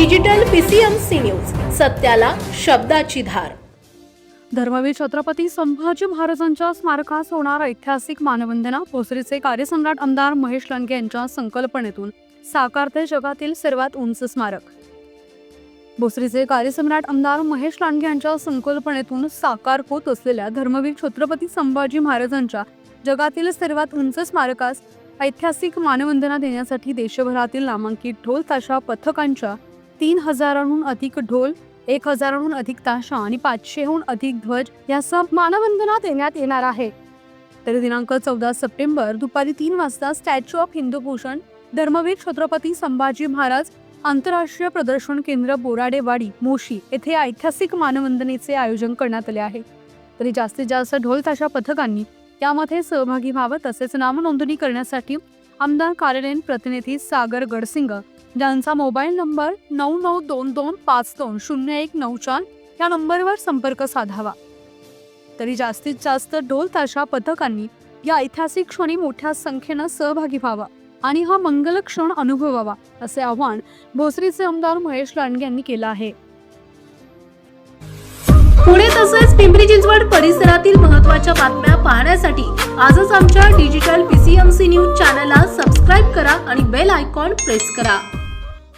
Digital PCMC news सत्याला शब्दाची धार. धर्मवीर छत्रपती संभाजी महाराजांच्या स्मारकास होणार ऐतिहासिक मानवंदना भोसरीचे कार्यसम्राट आमदार महेश लंके यांच्या संकल्पनेतून साकारते जगातील सर्वात उंच स्मारक. भोसरीचे कार्यसम्राट आमदार महेश लांडगे यांच्या संकल्पनेतून साकार होत असलेल्या धर्मवीर छत्रपती संभाजी महाराजांच्या जगातील सर्वात उंच स्मारकास ऐतिहासिक मानवंदना देण्यासाठी देशभरातील नामांकित ढोल ताशा पथकांच्या तीन हजारांहून अधिक ढोल एक हजारांहून अधिक ताशा आणि पाचशेहून अधिक ध्वज यासह मानवंदना देण्यात येणार आहे. तर दिनांक चौदा सप्टेंबर दुपारी तीन वाजता स्टॅच्यू ऑफ हिंदूभूषण धर्मवीर छत्रपती संभाजी महाराज आंतरराष्ट्रीय प्रदर्शन केंद्र बोराडेवाडी मोशी येथे ऐतिहासिक मानवंदनेचे आयोजन करण्यात आले आहे. तरी जास्तीत जास्त ढोल ताशा पथकांनी यामध्ये सहभागी व्हावं तसेच नामनोंदणी करण्यासाठी आमदार कार्यालयीन प्रतिनिधी सागर गडसिंग ज्यांचा मोबाईल नंबर नऊ नऊ दोन दोन पाच दोन शून्य एक नऊ चार या नंबरवर संपर्क साधावा. तरी जास्तीत जास्त ढोल ताशा पथकांनी या ऐतिहासिक क्षणी मोठ्या संख्येनं सहभागी व्हावा आणि हा मंगल क्षण अनुभवावा असे आवाहन भोसरीचे आमदार महेश लांडगे यांनी केलं आहे. पुणे तसेच पिंपरी चिंचवड परिसरातील महत्त्वाच्या बातम्या पाहण्यासाठी आजच आमच्या डिजिटल पीसीएमसी न्यूज चॅनलला सबस्क्राईब करा आणि बेल आयकॉन प्रेस करा.